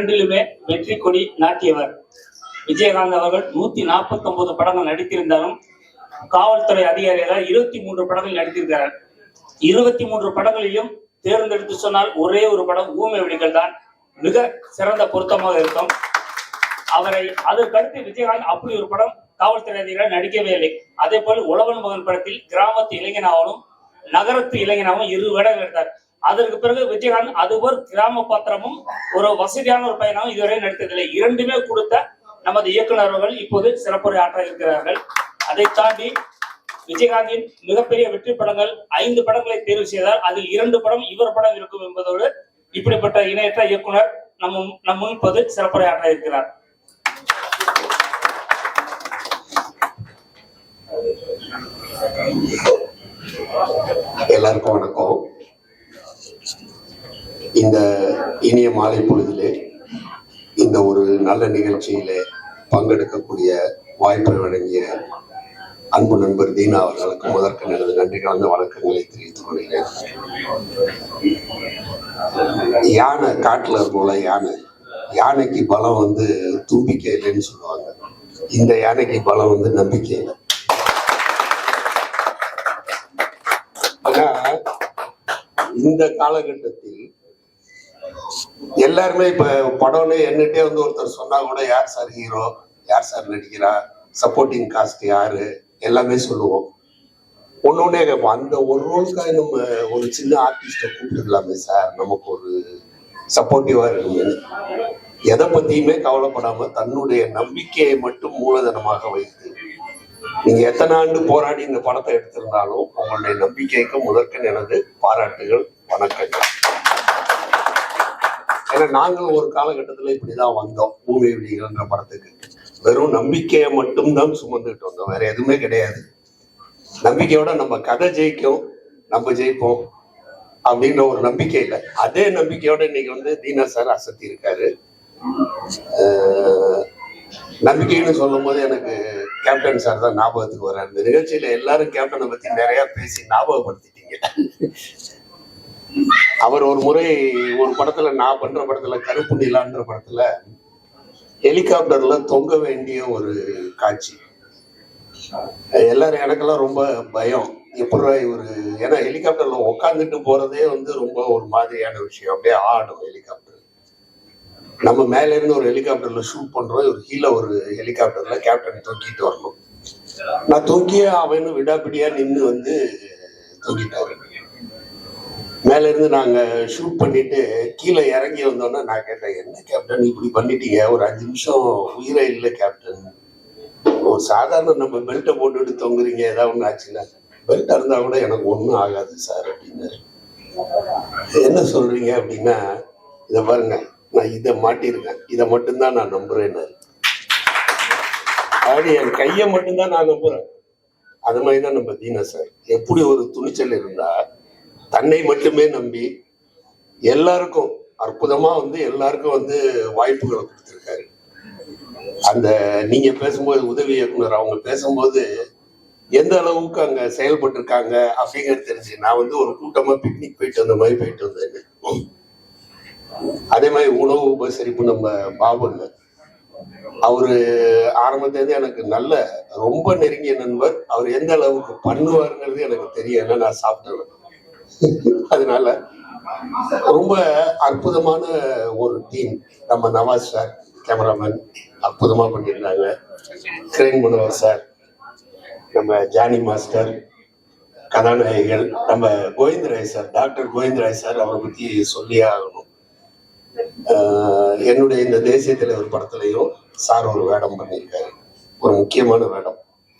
இரண்டிலுமே வெற்றி கொடி நாட்டியவர். விஜயகாந்த் அவர்கள் நூத்தி நாற்பத்தி ஒன்பது படங்கள் நடித்திருந்தாலும் காவல்துறை அதிகாரியாக இருபத்தி மூன்று படங்கள் நடித்திருக்கிறார். இருபத்தி மூன்று படங்களிலும் தேர்ந்தெடுத்து சொன்னால் ஒரே ஒரு படம் ஊமை வெடிகள் தான். மிக சிறந்த பொருத்தமாக இருக்கும். அவரை அதற்கடுத்து விஜயகாந்த் அப்படி ஒரு படம் காவல்துறை அதிகாரி நடிக்கவே இல்லை. அதே போல் உழவன் மகன் படத்தில் கிராமத்து இளைஞனாகவும் நகரத்து இளைஞனாகவும் இரு வேடங்கள் எடுத்தார். அதற்கு பிறகு விஜயகாந்த் அது ஒரு கிராம பாத்திரமும் ஒரு வசதியான ஒரு பையனாகவும் இதுவரை நடித்ததில்லை இரண்டுமே கொடுத்த நமது இயக்குநர்கள் இப்போது சிறப்புரை ஆற்ற இருக்கிறார்கள். அதை தாண்டி விஜயகாந்தின் மிகப்பெரிய வெற்றி படங்கள் ஐந்து படங்களை தேர்வு செய்தால் அதில் இரண்டு படம் இவர் படம் இருக்கும் என்பதோடு இப்படிப்பட்ட இணையற்ற இயக்குனர் நம் நம் முன்பது இப்போது சிறப்புரை ஆற்ற இருக்கிறார். எல்லாருக்கும் வணக்கம். இந்த இனிய மாலை பொழுதிலே இந்த ஒரு நல்ல நிகழ்ச்சியிலே பங்கெடுக்கக்கூடிய வாய்ப்பை வழங்கிய அன்பு நண்பர் தீனா அவர்களுக்கு முதற்கு எனது நன்றி கலந்த வணக்கங்களை தெரிவித்துக் கொள்கிறேன். யானை காட்டுல போல யானை. யானைக்கு பலம் வந்து தும்பிக்கை இல்லைன்னு சொல்லுவாங்க. இந்த யானைக்கு பலம் வந்து நம்பிக்கை இல்லை. ஆனா இந்த காலகட்டத்தில் எல்லாருமே இப்ப படம்னு என்னட்டே வந்து ஒருத்தர் சொன்னா கூட யார் சார் ஹீரோ யார் சார் நடிக்கிறா சப்போர்ட்டிங் காஸ்ட் யாரு? எல்லாமே சொல்லுவோம். ஒன்னொன்னே கேட்போம். அந்த ஒரு ரோலுக்காக நம்ம ஒரு சின்ன ஆர்டிஸ்ட கூப்பிட்டுக்கலாமே சார். நமக்கு ஒரு சப்போர்ட்டிவா இருக்குமே எதை பத்தியுமே கவலைப்படாம தன்னுடைய நம்பிக்கையை மட்டும் மூலதனமாக வைத்து நீங்க எத்தனை ஆண்டு போராடி இந்த படத்தை எடுத்திருந்தாலும் உங்களுடைய நம்பிக்கைக்கு முதற்கன் எனது பாராட்டுகள் வணக்கங்கள். ஏன்னா நாங்கள் ஒரு காலகட்டத்தில் இப்படிதான் வந்தோம். பூமி விடிகள்ன்ற படத்துக்கு. வெறும் நம்பிக்கையை மட்டும்தான் சுமந்துக்கிட்டு வந்தோம். வேற எதுவுமே கிடையாது. நம்பிக்கையோட நம்ம கதை ஜெயிக்கும் நம்ம ஜெயிப்போம் அப்படின்ற ஒரு நம்பிக்கை இல்லை. அதே நம்பிக்கையோட இன்னைக்கு வந்து தீனா சார் அசத்தி இருக்காரு. நம்பிக்கைன்னு சொல்லும் போது எனக்கு கேப்டன் சார் தான் ஞாபகத்துக்கு வர்றாரு இந்த நிகழ்ச்சியில எல்லாரும் கேப்டனை பத்தி நிறைய பேசி ஞாபகப்படுத்திட்டீங்க. அவர் ஒரு முறை ஒரு படத்துல நான் பண்ற படத்துல கருப்பு நிலான்ற படத்துல ஹெலிகாப்டர்ல தொங்க வேண்டிய ஒரு காட்சி. எல்லாரும் எனக்கெல்லாம் ரொம்ப பயம். எப்படா இவர் ஏன்னா ஹெலிகாப்டர்ல உட்காந்துட்டு போறதே வந்து ரொம்ப ஒரு மாதிரியான விஷயம். அப்படியே ஆடும் ஹெலிகாப்டர். நம்ம மேல இருந்து ஒரு ஹெலிகாப்டர்ல ஷூட் பண்றோம். ஒரு கீழே ஒரு ஹெலிகாப்டர்ல கேப்டன் தூக்கிட்டு வரணும். நான் தூக்கியே அவனு விடாபிடியா நின்று வந்து தூக்கிட்டு வரேன் மேலேருந்து நாங்கள் ஷூட் பண்ணிட்டு கீழே இறங்கி வந்தோன்னே நான் கேட்டேன் என்ன கேப்டன் இப்படி பண்ணிட்டீங்க. ஒரு அஞ்சு நிமிஷம் உயிரே இல்லை கேப்டன் ஒரு சாதாரண நம்ம பெல்ட்டை போட்டுட்டு தொங்குறீங்க ஏதாவது ஒன்று ஆச்சுன்னா பெல்ட் இருந்தால் கூட எனக்கு ஒன்றும் ஆகாது சார் அப்படின்னாரு. என்ன சொல்றீங்க? அப்படின்னா இதை பாருங்க நான் இதை மாட்டியிருக்கேன். இதை மட்டும்தான் நான் நம்புறேன்னாரு. அப்படி என் கையை மட்டும்தான் நான் நம்புறேன். அது மாதிரி தான் நம்ம தீனா சார் எப்படி ஒரு துணிச்சல் இருந்தால் தன்னை மட்டுமே நம்பி எல்லாருக்கும் அற்புதமா வந்து எல்லாருக்கும் வந்து வாய்ப்புகளை கொடுத்துருக்காரு. அந்த நீங்க பேசும்போது உதவி இயக்குனர் அவங்க பேசும்போது எந்த அளவுக்கு அங்க செயல்பட்டு இருக்காங்க அப்படிங்கிறது தெரிஞ்சு நான் வந்து ஒரு கூட்டமா பிக்னிக் போயிட்டு வந்த மாதிரி போயிட்டு வந்தேன் அதே மாதிரி உணவு உபசரிப்பு நம்ம பாபுங்க அவரு ஆரம்பத்திலேருந்து எனக்கு நல்ல ரொம்ப நெருங்கிய நண்பர். அவர் எந்த அளவுக்கு பண்ணுவாருங்கிறது எனக்கு தெரியும் ஏன்னா நான் சாப்பிட்டேன் அதனால ரொம்ப அற்புதமான ஒரு டீம் நம்ம நவாஸ் சார் கேமராமேன் அற்புதமா பண்ணியிருந்தாங்க. கிரேன் மனோகர் சார் நம்ம ஜானி மாஸ்டர் கதாநாயகிகள் நம்ம Govindaraj sir doctor Govindaraj sir அவரை பத்தி சொல்லியே ஆகணும். ஆஹ் என்னுடைய இந்த தேசிய தலைவர் படத்துலையும் சார் ஒரு வேடம் பண்ணியிருக்காரு. ஒரு முக்கியமான வேடம்.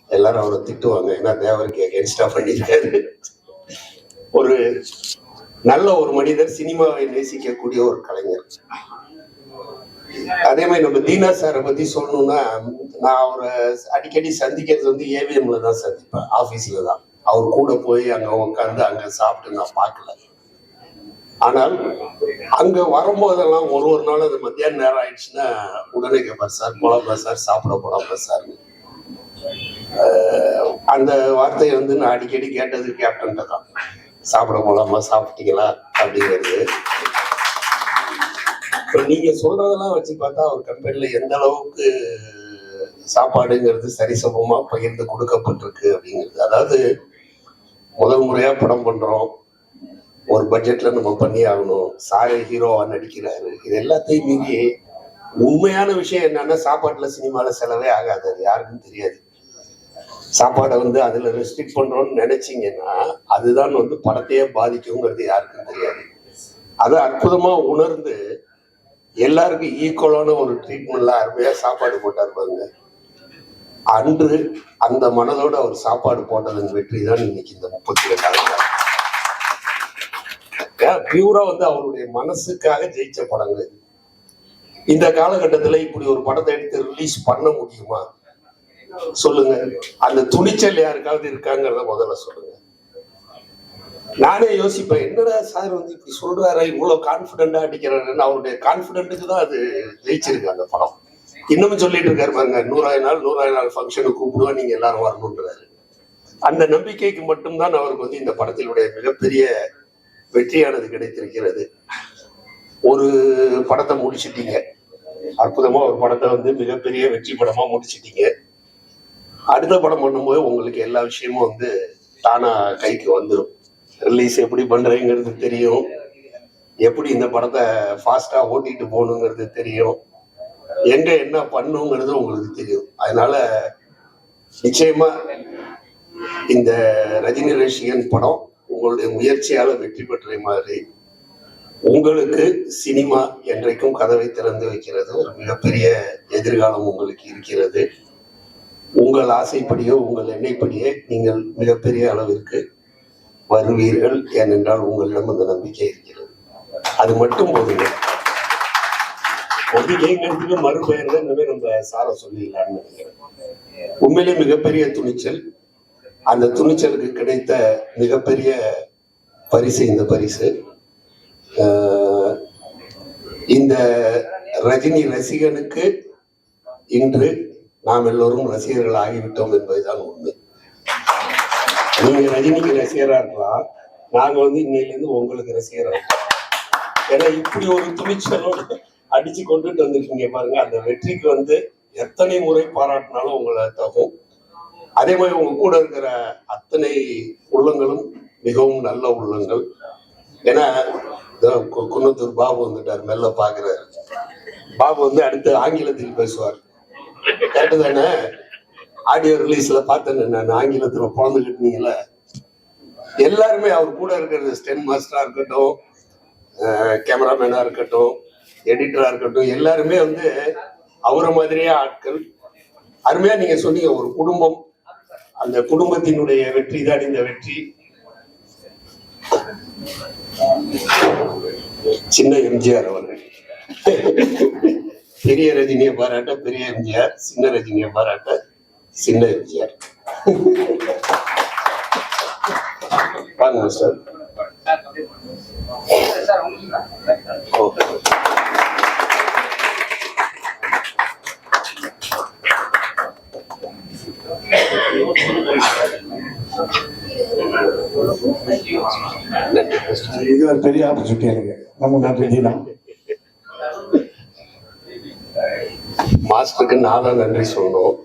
எல்லாரும் அவரை திட்டுவாங்க. ஏன்னா தேவருக்கு எகென்ஸ்டா பண்ணியிருக்காரு? ஒரு நல்ல ஒரு மனிதர் சினிமாவை நேசிக்கக்கூடிய ஒரு கலைஞர். அதே மாதிரி நம்ம தீனா சாரை பத்தி சொல்லணும்னா நான் அவரை அடிக்கடி சந்திக்கிறது வந்து ஏவிஎம்ல தான் சந்திப்பேன். ஆபீஸ்ல தான். அவர் கூட போய் அங்க உட்காந்து அங்க சாப்பிட்டு நான் பார்க்கல. ஆனால் அங்க வரும்போதெல்லாம் ஒரு ஒரு நாள் அது மத்தியான நேரம் ஆயிடுச்சுன்னா உடனே கேட்பார் சார் போலாமா சார் சாப்பிட போலாமா சார் அந்த வார்த்தையை வந்து நான் அடிக்கடி கேட்டது கேப்டன்ட்ட தான். சாப்பிட போலாமா சாப்பிட்டீங்களா அப்படிங்கிறது. இப்ப நீங்க சொல்றதெல்லாம் வச்சு பார்த்தா அவர் கம்பெனில எந்த அளவுக்கு சாப்பாடுங்கிறது சரிசமமா பகிர்ந்து கொடுக்கப்பட்டிருக்கு அப்படிங்கிறது. அதாவது முதல் முறையா படம் பண்றோம். ஒரு பட்ஜெட்ல நம்ம பண்ணி ஆகணும். சாரே ஹீரோவா நடிக்கிறாரு. இது எல்லாத்தையும் மீறி உண்மையான விஷயம் என்னன்னா சாப்பாட்டுல சினிமால செலவே ஆகாது. அது யாருக்கும் தெரியாது. சாப்பாடை வந்து அதில் ரெஸ்ட்ரிக்ட் பண்றோம்னு நினச்சிங்கன்னா அதுதான் வந்து படத்தையே பாதிக்குங்கிறது யாருக்கும் தெரியாது. அதை அற்புதமாக உணர்ந்து எல்லாருக்கும் ஈக்குவலான ஒரு ட்ரீட்மெண்ட்லாம் அருமையாக சாப்பாடு போட்டார் பாருங்க. அன்று அந்த மனதோட அவர் சாப்பாடு போட்டதன் வெற்றி தான் இன்னைக்கு இந்த முப்பத்தி ரெண்டாவது பியூரா வந்து அவருடைய மனசுக்காக ஜெயிச்ச படங்கள். இந்த காலகட்டத்தில் இப்படி ஒரு படத்தை எடுத்து ரிலீஸ் பண்ண முடியுமா? சொல்லுங்க. அந்த துணிச்சல் யாருக்காவது இருக்காங்கிறத முதல்ல சொல்லுங்க. நானே யோசிப்பேன் என்னடா சார் வந்து இப்படி சொல்றாரு இவ்வளவு கான்பிடண்டா அடிக்கிறாருன்னு. அவருடைய கான்பிடென்ட்டுக்கு தான் அது ஜெயிச்சிருக்கு அந்த படம். இன்னமும் சொல்லிட்டு இருக்காரு பாருங்க நூறாயிரம் நாள் நூறாயிரம் நாள் ஃபங்க்ஷனுக்கு கூப்பிடுவோம் நீங்க எல்லாரும் வரணுன்றாரு அந்த நம்பிக்கைக்கு மட்டும்தான் அவருக்கு வந்து இந்த படத்தினுடைய மிகப்பெரிய வெற்றியானது கிடைத்திருக்கிறது. ஒரு படத்தை முடிச்சிட்டீங்க. அற்புதமா ஒரு படத்தை வந்து மிகப்பெரிய வெற்றி படமா முடிச்சிட்டீங்க. அடுத்த படம் பண்ணும்போது உங்களுக்கு எல்லா விஷயமும் வந்து தானா கைக்கு வந்துடும் ரிலீஸ் எப்படி பண்றேங்கிறது தெரியும். எப்படி இந்த படத்தை ஃபாஸ்டா ஓட்டிட்டு போகணுங்கிறது தெரியும். எங்க என்ன பண்ணுங்கிறது உங்களுக்கு தெரியும். அதனால நிச்சயமா இந்த ரஜினி ரசிகன் படம் உங்களுடைய முயற்சியால வெற்றி பெற்ற மாதிரி உங்களுக்கு சினிமா என்றைக்கும் கதவை திறந்து வைக்கிறது. ஒரு மிகப்பெரிய எதிர்காலம் உங்களுக்கு இருக்கிறது. உங்கள் ஆசைப்படியோ உங்கள் எண்ணெய்ப்படியே நீங்கள் மிகப்பெரிய அளவிற்கு வருவீர்கள் ஏனென்றால் உங்களிடம் அந்த நம்பிக்கை இருக்கிறது. அது மட்டும் போதுங்க. நம்பிக்கைங்கிறதுக்கு மறுபெயர் தான் இனிமே நம்ம சார சொல்லிடலாம்னு நினைக்கிறேன். உண்மையிலே மிகப்பெரிய துணிச்சல். அந்த துணிச்சலுக்கு கிடைத்த மிகப்பெரிய பரிசு இந்த பரிசு. இந்த ரஜினி ரசிகனுக்கு இன்று நாம் எல்லோரும் ரசிகர்கள் ஆகிவிட்டோம் என்பதுதான் உண்மை. நீங்க ரஜினிக்கு ரசிகரா இருக்கலாம். நாங்க வந்து இன்னையிலிருந்து உங்களுக்கு ரசிகரா இருக்கோம். ஏன்னா இப்படி ஒரு துணிச்சலோடு அடிச்சு கொண்டுட்டு வந்திருக்கீங்க பாருங்க. அந்த வெற்றிக்கு வந்து எத்தனை முறை பாராட்டினாலும் உங்களை தகும். அதே மாதிரி உங்க கூட இருக்கிற அத்தனை உள்ளங்களும் மிகவும் நல்ல உள்ளங்கள். ஏன்னா கு- குன்னத்தூர் பாபு வந்துட்டார் மெல்ல பாக்குறாரு. பாபு வந்து அடுத்து ஆங்கிலத்தில் பேசுவார். கேட்டதானே? ஆடியோ ரிலீஸ்ல பார்த்தேன் நான் ஆங்கிலத்துல பிறந்துக்கிட்டீங்கள எல்லாருமே அவர் கூட இருக்கிறது ஸ்டென் மாஸ்டரா இருக்கட்டும் கேமராமேனா இருக்கட்டும் எடிட்டரா இருக்கட்டும் எல்லாருமே வந்து அவரை மாதிரியே ஆட்கள். அருமையா நீங்க சொன்னீங்க ஒரு குடும்பம். அந்த குடும்பத்தினுடைய வெற்றி தான் இந்த வெற்றி. சின்ன எம்ஜிஆர் அவர்கள். பெரிய ரஜினியை பாராட்ட பெரிய எம்ஜிஆர் சின்ன ரஜினியை பாராட்ட சின்ன எம்ஜிஆர். பாருங்க சார் ஓகே இது ஒரு பெரிய ஆப்பர்ச்சுனிட்டி எனக்கு. நம்ம நன்றி தான் பாஸ்டருக்கு நான் தான் நன்றி சொல்லணும்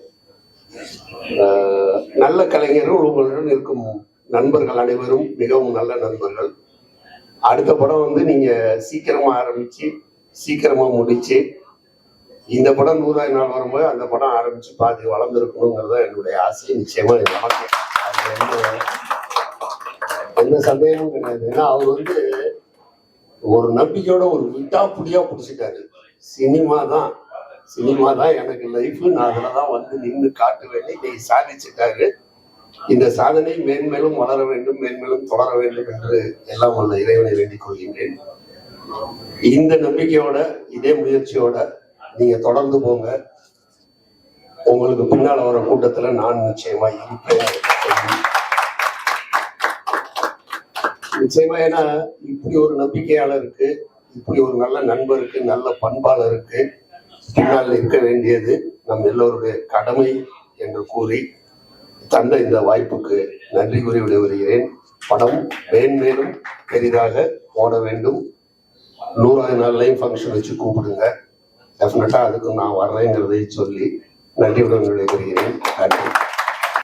நல்ல கலைஞர்கள் உங்களுடன் இருக்கும் நண்பர்கள் அனைவரும் மிகவும் நல்ல நண்பர்கள். அடுத்த படம் வந்து நீங்க சீக்கிரமா ஆரம்பிச்சு சீக்கிரமா முடிச்சு இந்த படம் நூறாயிரம் நாள் வரும்போது அந்த படம் ஆரம்பிச்சு பாதி வளர்ந்துருக்கணுங்கிறது தான் என்னுடைய ஆசை. நிச்சயமா அது எந்த- எந்த சந்தேகமும் கிடையாது. ஏன்னா அவர் வந்து ஒரு நம்பிக்கையோட ஒரு விட்டாப்புடியா பிடிச்சிட்டாரு. சினிமா தான். சினிமா தான் எனக்கு லைஃப் நான் அதில் தான் வந்து நின்று காட்டுவேன் இன்னைக்கு சாதிச்சுட்டாரு. இந்த சாதனை மேன்மேலும் வளர வேண்டும் மேன்மேலும் தொடர வேண்டும் என்று எல்லாம் வல்ல இறைவனை வேண்டிக் கொள்கின்றேன். இந்த நம்பிக்கையோட இதே முயற்சியோட நீங்க தொடர்ந்து போங்க. உங்களுக்கு பின்னால் வர கூட்டத்துல நான் நிச்சயமா இருப்பேன் நிச்சயமா ஏன்னா இப்படி ஒரு நம்பிக்கையாளருக்கு இப்படி ஒரு நல்ல நண்பருக்கு நல்ல பண்பாளருக்கு பின்னால் இருக்க வேண்டியது நம் எல்லோருடைய கடமை என்று கூறி தந்த இந்த வாய்ப்புக்கு நன்றி கூறி விடைபெறுகிறேன். படம் மேன்மேலும் பெரிதாக ஓட வேண்டும். நூறாவது நாள்லையும் ஃபங்க்ஷன் வச்சு கூப்பிடுங்க. டெஃபினட்டாக அதுக்கு நான் வர்றேங்கிறதை சொல்லி நன்றியுடன் விடைபெறுகிறேன்.